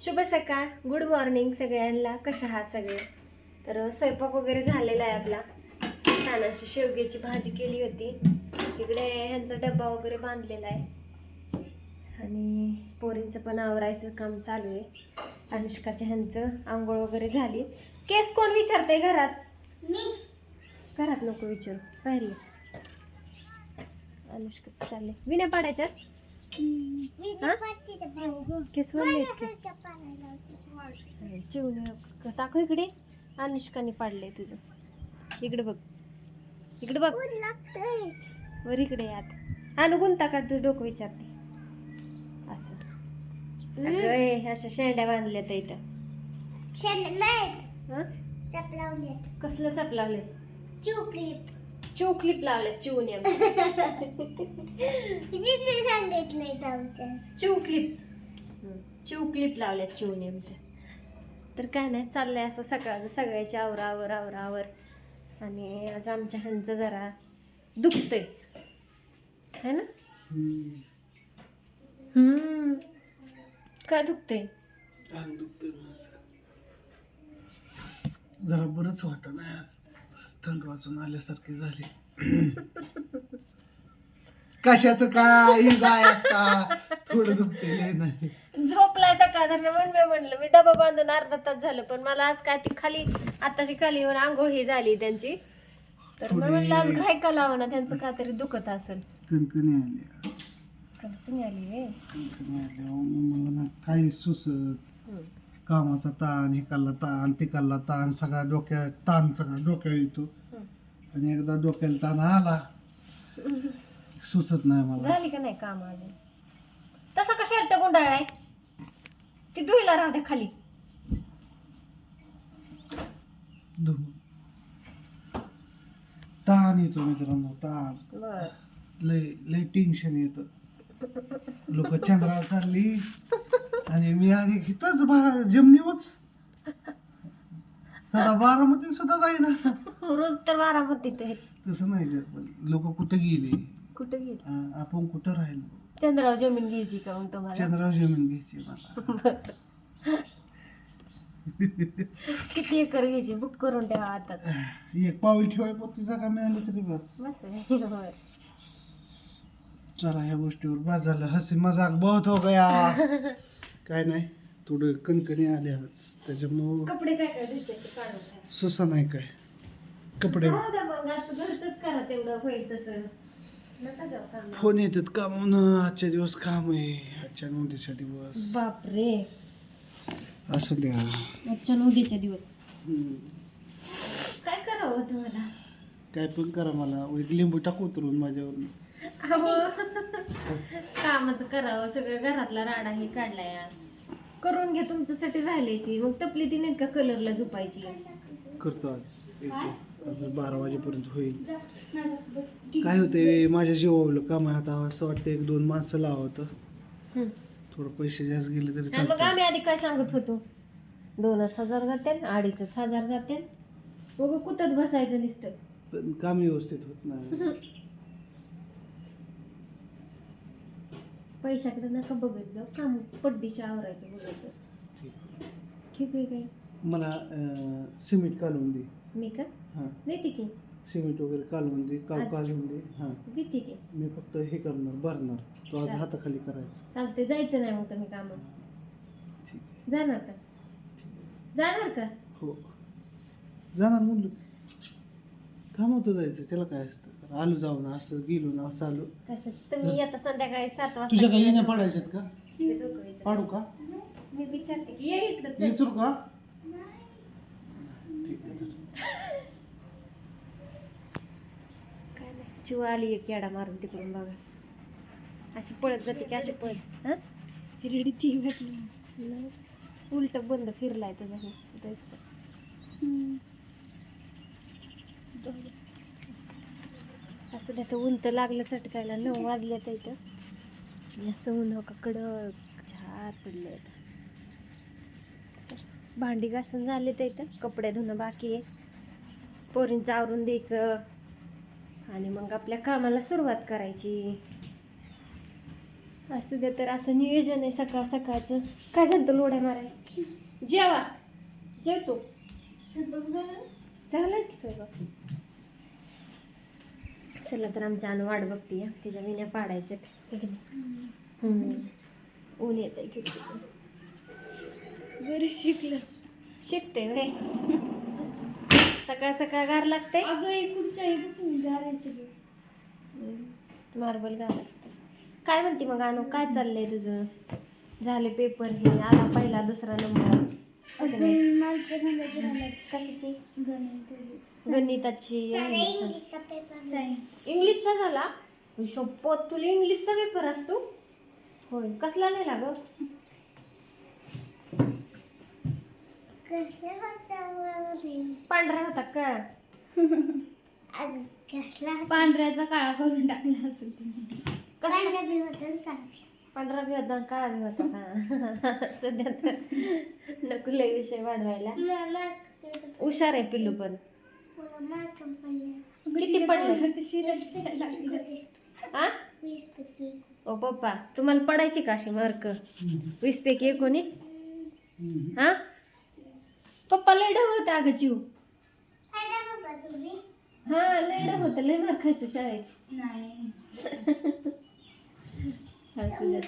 शुभ सकाळ. Good morning सगळ्यांना. कशा आहात सगळे? तर स्वयंपाक वगैरे झालेला आहे आपला. छान अशी शेवग्याची भाजी केली होती. इकडे ह्यांचा डब्बा वगैरे बांधलेला आहे. आणि पोरींचं पण आवरायचं काम चालू आहे. अनुष्काच्या ह्यांचं आंघोळ वगैरे झाली. केस कोण विचारतंय घरात? घरात नको विचारू. बाहेर. अनुष्का चालले. विण्या पाडायच्यात चिवणे टाकू इकडे. अनुष्काने पाडले तुझं. इकडे बघ. इकडे बघ. वर इकडे यात अनु कोणता काढ तुझं डोकं विचारते. असं. हे अशा शेंड्या बांधल्या तर इथं. हं? कसलं चप लावले चिव क्लिप लावले चिवने चिव क्लिप चिव क्लिप लावल्या चिवने आमच्या. तर काय नाही चाललंय असं सकाळचं सगळ्याची आवर आवर आवर आवर. आणि आज आमच्या ह्यांचं जरा दुखतंय. है ना? हम्म. काय दुखतंय? अंग दुखतंय माझं. जरा बरंच वाटत नाही आज. थंड वाजून आल्यासारखे झाले. कशाचं काय? जाय आता. थोडं दुखते नाही. झोपलाय सकाळ म्हणून मी म्हणलं मी डबा बांधून अर्धा तास झालं पण मला आज काय ती खाली आताशी खाली येऊन आंघोळ ही झाली त्यांची. तर मी म्हणलं आज घाय का लावा ना त्यांचं का तरी दुखत असेल. कणकणी आली. कंपनी आली कणकणी आल्या मला ना काही सुसत. कामाचा ताण हिकाला ताण तिकाला ताण सगळा डोक्या ताण सगळा डोक्यावर येतो. आणि एकदा डोक्याला ताण आला सुचत नाही मला. झाली का नाही काम अजून? तसा का शर्ट गुंडाळलाय ती धुईला राहू द्या खाली. ताण येतो मित्रांनो ताण. बर. लय लय टेन्शन येतं. लोक चंद्रावर चालली आणि मी आणि इथंच बारा जमनीवच सदा बारामती सुद्धा जाईना. रोज तर बारामतीत आहेत. तसं नाही गं, पण लोक कुठं गेले? कुठं गेली? आ- आपण कुठं राहिलो? चंद्राव जमीन घ्यायची का मग तुम्हाला? चंद्रावर जमीन घ्यायची मला. किती एकर घ्यायची? बुक करून ठेवा आता. एक पाऊल ठेवाय पोती जागा मिळाली तरी बरं. बस होय. चला ह्या गोष्टीवर बस झालं हसी मजाक बहुत हो गया. काय नाही थोडं कणकणी आले आज त्याच्यामुळं कपडे काय काय धुयचे ते काढून ठेवा. सुसा नाही काय. कपडे. राहू द्या मग आज घरचंच करा तेवढं होईल तसं. नका जाऊ कामाला. फोन येतात कामावून. आजच्या दिवस काम आहे. आजच्या उद्याच्या दिवस. बापरे. असू द्या. आजच्या उद्याच्या दिवस. हम्म. काय करावं तुम्हाला? काय पण करा मला. एक लिंबू टाकू उतरून माझ्यावर अहो. कामाचं करावं. सगळं घरातला राडा हे काढलाय. यार. करून घ्या. तुमच्यासाठी राहिले ती. मग तपली ती नाही का कलरला झोपायची? करतो आज. एक आज बारा वाजेपर्यंत होईल. काय होतंय माझ्या जीवावलं काम आहे आता. असं वाटतं एक दोन माणसं लावतं हम्म. थोडं पैसे जास्त गेले तरी आणि मग चालतं आम्ही आधी काय सांगत होतो? दोनच हजार जाते अडीचच हजार जाते मग कुतत बसायचं नुसतं. पण काम व्यवस्थित होत नाही. पैशाकडे नका बघत जाऊ. काम पड्डीशी आवरायचं बघायचं. ठीक आहे. काय मला अं, सिमेंट कालवून दे. मी का? हां. देते की. सिमेंट वगैरे कालवून दे काव आज- कालवून दे. हां. देते की. मी फक्त हे करणार भरणार. तो आज. हाताखाली करायचं. चालते जायचं नाही मग तुम्ही कामात ठीक आहे. जाणार का? जाणार का? हो. जाणार म्हणलं. काम होतं जायचं. त्याला काय असतं? आलो जाऊन असं गेलो ना असं आलो. तुम्ही आता संध्याकाळी सात वाजता तुझ्या काही येण्या पाडायच्यात का. पाडू का? मी विचारते की ये इकडं चल. विचारू का. काय नाही आली एक येडा मारून तिकडून बघा. अशी पळत जाते की अशी पळत हा? रेडी ती घातली. उलट बंद फिरलाय तुझा हे. असं नाही तर ऊन तर लागलं चटकायला नऊ वाजल्या तर इथं असं ऊन हो का कडक झार पडलं. भांडी घासून झाले तर इथं. कपडे धुणं बाकी आहे. पोरींचं आवरून द्यायचं. आणि मग आपल्या कामाला सुरुवात करायची. असू दे तर असं नियोजन आहे सकाळ सकाळचं. काय झालं तो लोड्या मारायला? जेवा. जेवतो. झालं की स्वयंपाक चला तर आमच्या अनु वाट बघते तिच्या विण्या पाडायच्यात. ऊन येत आहे बरं शिकलं. शिकते व्हय सकाळ सकाळ गार लागते अगं इकडच्या इकडून गारायचं मार्बल गार असते काय म्हणते मग अनु? काय चाललंय तुझं? झाले पेपर हे आला पहिला दुसरा नंबर. अजून मला तर सांगायचं राहिलं कशाची? गणित गणिताची इंग्लिशचा झाला? शपथ तुला इंग्लिशचा पेपर असतो? होय. कसला लिहिला ग? पांढरा होता का पांढऱ्याचा काळा करून टाकला असेल पांढरा बी होता काळा बी होता का सध्या तर नको लय विषय वाढवायला. हुशार आहे पिल्लू पण. किती पडले? ओ पप्पा तुम्हाला पडायची का अशी मार्क वीस पैकी एकोणीस? हा? पप्पा लय ढग होता अगं जीव. हा लय ढग होतं. लय मार खायचं शाळेत. नाही.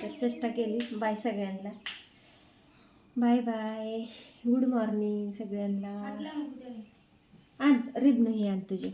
तर चेष्टा केली बाय सगळ्यांना. Bye bye. गुड मॉर्निंग सगळ्यांना. आण रिब नाही आण तुझी.